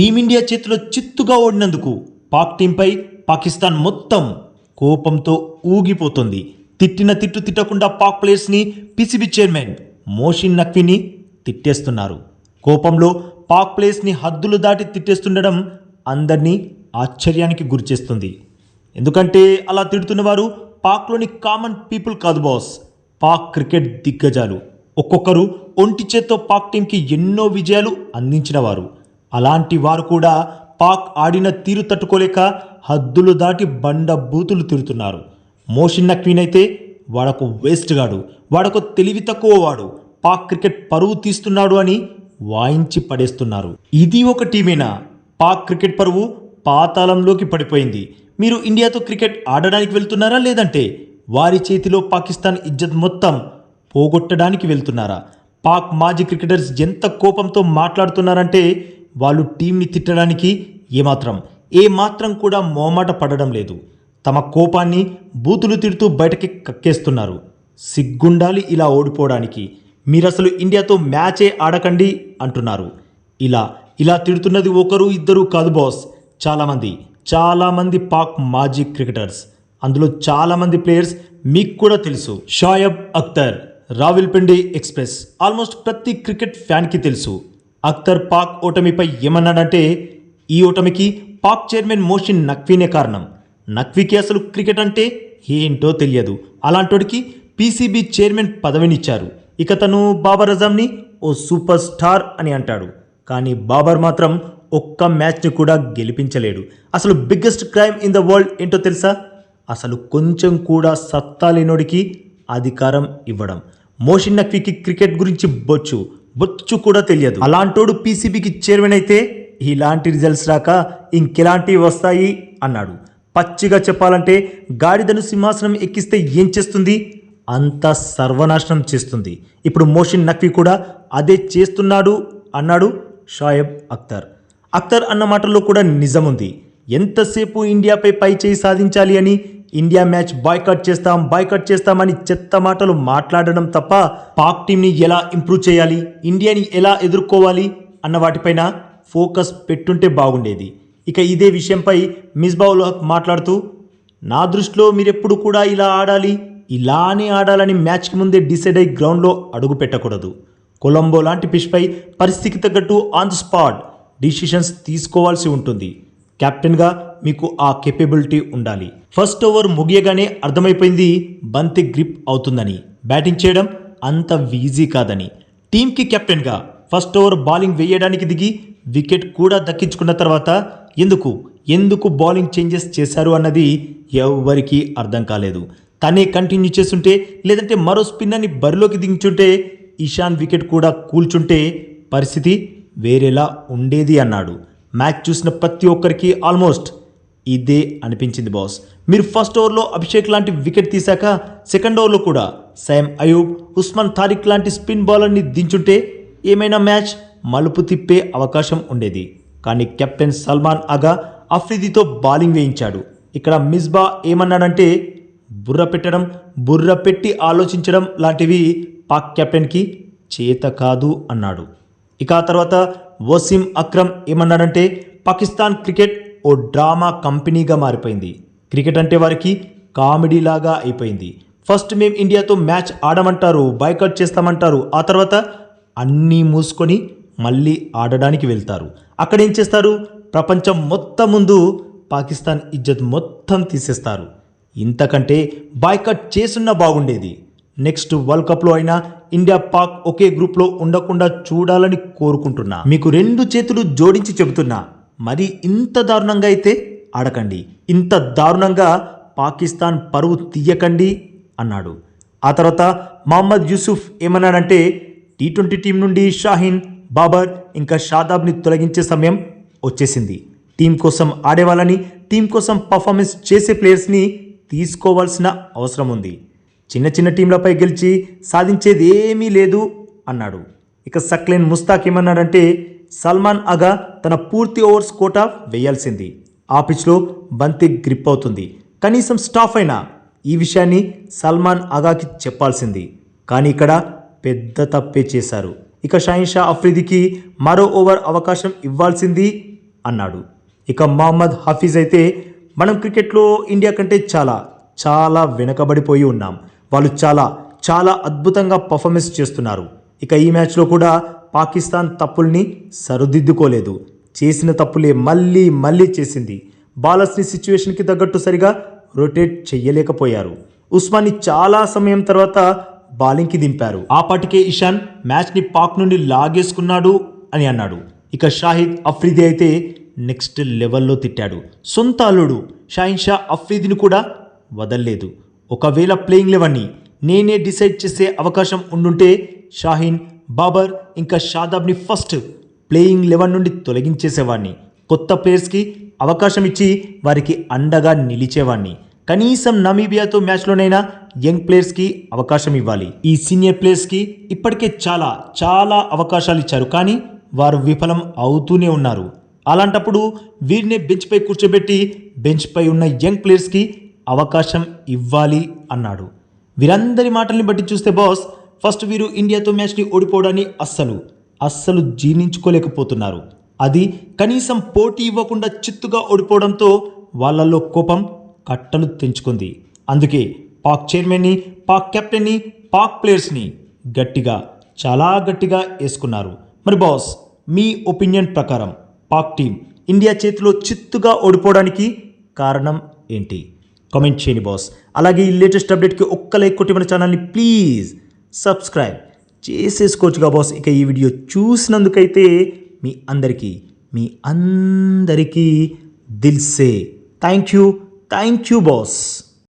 Team India చేతిలో చిత్తుగా ఓడినందుకు పాక్ టీంపై పాకిస్తాన్ మొత్తం కోపంతో ఊగిపోతుంది. తిట్టిన తిట్టు తిట్టకుండా పాక్ ప్లేయర్స్ని పిసిబి చైర్మన్ మోషిన్ నక్వీని తిట్టేస్తున్నారు. కోపంలో పాక్ ప్లేయర్స్ని హద్దులు దాటి తిట్టేస్తుండడం అందరినీ ఆశ్చర్యానికి గురిచేస్తుంది. ఎందుకంటే అలా తిడుతున్నవారు పాక్లోని కామన్ పీపుల్ కాదు బాస్. పాక్ క్రికెట్ దిగ్గజాలు. ఒక్కొక్కరు ఒంటి చేత్తో పాక్ టీంకి ఎన్నో విజయాలు అందించినవారు. అలాంటి వారు కూడా పాక్ ఆడిన తీరు తట్టుకోలేక హద్దులు దాటి బండ బూతులు తిరుతున్నారు మోషన్ నక్వీన్ అయితే వాడకు వేస్ట్ గాడు వాడకు తెలివి తక్కువ వాడు పాక్ క్రికెట్ పరువు తీస్తున్నాడు అని వాయించి పడేస్తున్నారు. ఇది ఒక టీమేనా? పాక్ క్రికెట్ పరువు పాతాళంలోకి పడిపోయింది. మీరు ఇండియాతో క్రికెట్ ఆడడానికి వెళ్తున్నారా లేదంటే వారి చేతిలో పాకిస్తాన్ ఇజ్జత్ మొత్తం పోగొట్టడానికి వెళ్తున్నారా? పాక్ మాజీ క్రికెటర్స్ ఎంత కోపంతో మాట్లాడుతున్నారంటే వాళ్ళు టీంని తిట్టడానికి ఏమాత్రం ఏమాత్రం కూడా మోమాట పడడం లేదు. తమ కోపాన్ని బూతులు తిడుతూ బయటకి కక్కేస్తున్నారు. సిగ్గుండాలి ఇలా ఓడిపోవడానికి. మీరసలు ఇండియాతో మ్యాచే ఆడకండి అంటున్నారు. ఇలా ఇలా తిడుతున్నది ఒకరు ఇద్దరు కాదు బాస్. చాలామంది చాలామంది పాక్ మాజీ క్రికెటర్స్. అందులో చాలామంది ప్లేయర్స్ మీకు కూడా తెలుసు. షాయబ్ అఖ్తర్ రావిల్పిండి ఎక్స్ప్రెస్. ఆల్మోస్ట్ ప్రతి క్రికెట్ ఫ్యాన్కి తెలుసు. అఖ్తర్ పాక్ ఓటమిపై ఏమన్నాడంటే ఈ ఓటమికి పాక్ చైర్మన్ మోషిన్ నక్వీనే కారణం. నక్వీకి అసలు క్రికెట్ అంటే ఏంటో తెలియదు. అలాంటోడికి పీసీబీ చైర్మన్ పదవినిచ్చారు. ఇక తను బాబర్ అజంని ఓ సూపర్ స్టార్ అని అంటాడు. కానీ బాబర్ మాత్రం ఒక్క మ్యాచ్ని కూడా గెలిపించలేడు. అసలు biggest crime in the world ఏంటో తెలుసా? అసలు కొంచెం కూడా సత్తా లేనోడికి అధికారం ఇవ్వడం. మోషిన్ నక్వీకి క్రికెట్ గురించి బొచ్చు. బొచ్చు కూడా తెలియదు. అలాంటోడు పీసీబీకి చైర్మన్ అయితే ఇలాంటి రిజల్ట్స్ రాక ఇంకెలాంటివి వస్తాయి అన్నాడు. పచ్చిగా చెప్పాలంటే గాడిదను సింహాసనం ఎక్కిస్తే ఏం చేస్తుంది? అంత సర్వనాశనం చేస్తుంది. ఇప్పుడు మోషన్ నక్వీ కూడా అదే చేస్తున్నాడు అన్నాడు షాయబ్ అఖ్తర్ అఖ్తర్ అన్న మాటల్లో కూడా నిజముంది. ఎంతసేపు ఇండియాపై పై చేయి సాధించాలి అని ఇండియా మ్యాచ్ బాయ్కట్ చేస్తాం బాయ్కట్ చేస్తామని చెత్త మాటలు మాట్లాడడం తప్ప పాక్ టీంని ఎలా ఇంప్రూవ్ చేయాలి ఇండియాని ఎలా ఎదుర్కోవాలి అన్న వాటిపైన ఫోకస్ పెట్టుంటే బాగుండేది. ఇక ఇదే విషయంపై మిస్బావుల్ హక్ మాట్లాడుతూ నా దృష్టిలో మీరెప్పుడు కూడా ఇలా ఆడాలి ఇలానే ఆడాలని మ్యాచ్కి ముందే డిసైడ్ అయి గ్రౌండ్లో అడుగు పెట్టకూడదు. కొలంబో లాంటి పిచ్పై పరిస్థితికి తగ్గట్టు ఆన్ ద స్పాట్ డిసిషన్స్ తీసుకోవాల్సి ఉంటుంది. కెప్టెన్గా మీకు ఆ కెపబిలిటీ ఉండాలి. ఫస్ట్ ఓవర్ ముగియగానే అర్థమైపోయింది బంతి గ్రిప్ అవుతుందని. బ్యాటింగ్ చేయడం అంత ఈజీ కాదని. టీంకి కెప్టెన్గా ఫస్ట్ ఓవర్ బౌలింగ్ వేయడానికి దిగి వికెట్ కూడా దక్కించుకున్న తర్వాత ఎందుకు ఎందుకు బౌలింగ్ చేంజెస్ చేశారు అన్నది ఎవ్వరికీ అర్థం కాలేదు. తనే కంటిన్యూ చేస్తుంటే లేదంటే మరో స్పిన్నర్ని బరిలోకి దించుంటే ఇషాన్ వికెట్ కూడా కూల్చుంటే పరిస్థితి వేరేలా ఉండేది అన్నాడు. మ్యాచ్ చూసిన ప్రతి ఒక్కరికి ఆల్మోస్ట్ ఇదే అనిపించింది బాస్. మీరు ఫస్ట్ ఓవర్లో అభిషేక్ లాంటి వికెట్ తీశాక సెకండ్ ఓవర్లో కూడా సైమ్ అయూబ్ ఉస్మాన్ తారిక్ లాంటి స్పిన్ బౌలర్ని దించుంటే ఏమైనా మ్యాచ్ మలుపు తిప్పే అవకాశం ఉండేది. కానీ కెప్టెన్ సల్మాన్ అగా అఫ్రిదీతో బౌలింగ్ వేయించాడు. ఇక్కడ మిస్బా ఏమన్నాడంటే బుర్ర పెట్టడం బుర్ర పెట్టి ఆలోచించడం లాంటివి పాక్ కెప్టెన్కి చేత కాదు అన్నాడు. ఇక ఆ తర్వాత వసీం అక్రమ్ ఏమన్నాడంటే పాకిస్తాన్ క్రికెట్ ఓ డ్రామా కంపెనీగా మారిపోయింది. క్రికెట్ అంటే వారికి కామెడీలాగా అయిపోయింది. ఫస్ట్ మేము ఇండియాతో మ్యాచ్ ఆడమంటారు బైకట్ చేస్తామంటారు. ఆ తర్వాత అన్నీ మూసుకొని మళ్ళీ ఆడడానికి వెళ్తారు. అక్కడ ఏం చేస్తారు? ప్రపంచం మొత్తం ముందు పాకిస్తాన్ ఇజ్జత్ మొత్తం తీసేస్తారు. ఇంతకంటే బాయ్కట్ చేసున్నా బాగుండేది. నెక్స్ట్ వరల్డ్ కప్లో అయినా ఇండియా పాక్ ఒకే గ్రూప్లో ఉండకుండా చూడాలని కోరుకుంటున్నా. మీకు రెండు చేతులు జోడించి చెబుతున్నా. మరి ఇంత దారుణంగా అయితే ఆడకండి. ఇంత దారుణంగా పాకిస్తాన్ పరువు తీయకండి అన్నాడు. ఆ తర్వాత మహమ్మద్ యూసుఫ్ ఏమన్నాడంటే టీ ట్వంటీ టీం నుండి షాహీన్ బాబర్ ఇంకా షాదాబ్ని తొలగించే సమయం వచ్చేసింది. టీం కోసం ఆడేవాళ్ళని టీం కోసం పర్ఫార్మెన్స్ చేసే ప్లేయర్స్ని తీసుకోవాల్సిన అవసరం ఉంది. చిన్న చిన్న టీంలపై గెలిచి సాధించేది ఏమీ లేదు అన్నాడు. ఇక సక్లేన్ ముస్తాక్ ఏమన్నాడంటే సల్మాన్ అగా తన పూర్తి ఓవర్స్ కోటా వేయాల్సింది. ఆ పిచ్లో బంతి గ్రిప్ అవుతుంది. కనీసం స్టాఫ్ అయినా ఈ విషయాన్ని సల్మాన్ అగాకి చెప్పాల్సింది. కానీ ఇక్కడ పెద్ద తప్పే చేశారు. ఇక షాహిన్ షా అఫ్రిదికి మరో ఓవర్ అవకాశం ఇవ్వాల్సింది అన్నాడు. ఇక మహమ్మద్ హఫీజ్ అయితే మనం క్రికెట్లో ఇండియా కంటే చాలా చాలా వెనకబడిపోయి ఉన్నాం. వాళ్ళు చాలా చాలా అద్భుతంగా పర్ఫార్మెన్స్ చేస్తున్నారు. ఇక ఈ మ్యాచ్లో కూడా పాకిస్తాన్ తప్పుల్ని సరిదిద్దుకోలేదు. చేసిన తప్పులే మళ్ళీ మళ్ళీ చేసింది. బాలర్స్ని సిచ్యువేషన్కి తగ్గట్టు సరిగా రొటేట్ చెయ్యలేకపోయారు ఉస్మాన్ని చాలా సమయం తర్వాత బాలింగ్కి దింపారు. ఆపాటికే ఇషాన్ మ్యాచ్ని పాక్ నుండి లాగేసుకున్నాడు అని అన్నాడు. ఇక షాహిద్ అఫ్రిది అయితే నెక్స్ట్ లెవెల్లో తిట్టాడు. సొంత అల్లుడు షాహిన్ షా అఫ్రీదిని కూడా వదల్లేదు. ఒకవేళ ప్లేయింగ్ లెవెన్ని నేనే డిసైడ్ చేసే అవకాశం ఉండుంటే షాహీన్ బాబర్ ఇంకా షాదాబ్ని ఫస్ట్ ప్లేయింగ్ లెవెన్ నుండి తొలగించేసేవాడిని. కొత్త ప్లేయర్స్కి అవకాశం ఇచ్చి వారికి అండగా నిలిచేవాడిని. కనీసం నమీబియాతో మ్యాచ్లోనైనా యంగ్ ప్లేయర్స్కి అవకాశం ఇవ్వాలి. ఈ సీనియర్ ప్లేయర్స్కి ఇప్పటికే చాలా చాలా అవకాశాలు ఇచ్చారు. కానీ వారు విఫలం అవుతూనే ఉన్నారు. అలాంటప్పుడు వీరినే బెంచ్పై కూర్చోబెట్టి బెంచ్పై ఉన్న యంగ్ ప్లేయర్స్కి అవకాశం ఇవ్వాలి అన్నాడు. వీరందరి మాటల్ని బట్టి చూస్తే బాస్ ఫస్ట్ వీరు ఇండియాతో మ్యాచ్ని ఓడిపోవడాన్ని అస్సలు అస్సలు జీర్ణించుకోలేకపోతున్నారు. అది కనీసం పోటీ ఇవ్వకుండా చిత్తుగా ఓడిపోవడంతో వాళ్ళల్లో కోపం కట్టలు తెంచుకుంది. అందుకే పాక్ చైర్మన్ని పాక్ కెప్టెన్ని పాక్ ప్లేయర్స్ని గట్టిగా చాలా గట్టిగా వేసుకున్నారు. మరి బాస్ మీ ఒపీనియన్ ప్రకారం పాక్ టీం ఇండియా చేతిలో చిత్తుగా ఓడిపోవడానికి కారణం ఏంటి? కామెంట్ చేయండి బాస్ అలాగే ఈ లేటెస్ట్ అప్డేట్కి ఒక్క లైక్ కొట్టి మన ఛానల్ని ప్లీజ్ సబ్స్క్రైబ్ చేసేసుకోవచ్చుగా బాస్ ఇక ఈ వీడియో చూసినందుకైతే మీ అందరికీ మీ అందరికీ దిల్సే. Thank you thank you boss